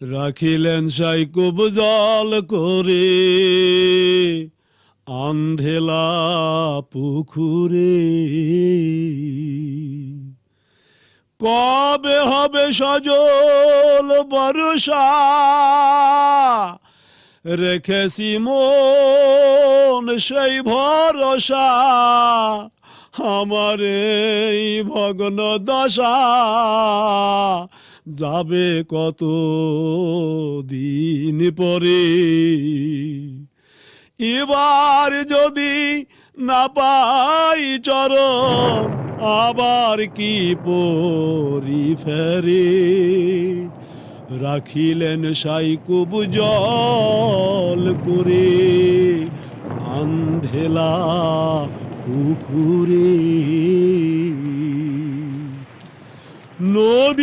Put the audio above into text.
রাখিলেন সাইকুব জল করে, আন্ধেলা পুকুরে। কবে হবে সজল বর্ষা? রেখেছি মন সেই ভরসা, আমার এই ভগ্ন দশা। যাবে কত দিন পরে? এবার যদি না পাই চরণ, আবার কি পরি ফেরে? রাখিলেন সাইকুব জল করে, আন্ধেলা পুকুরে। নদী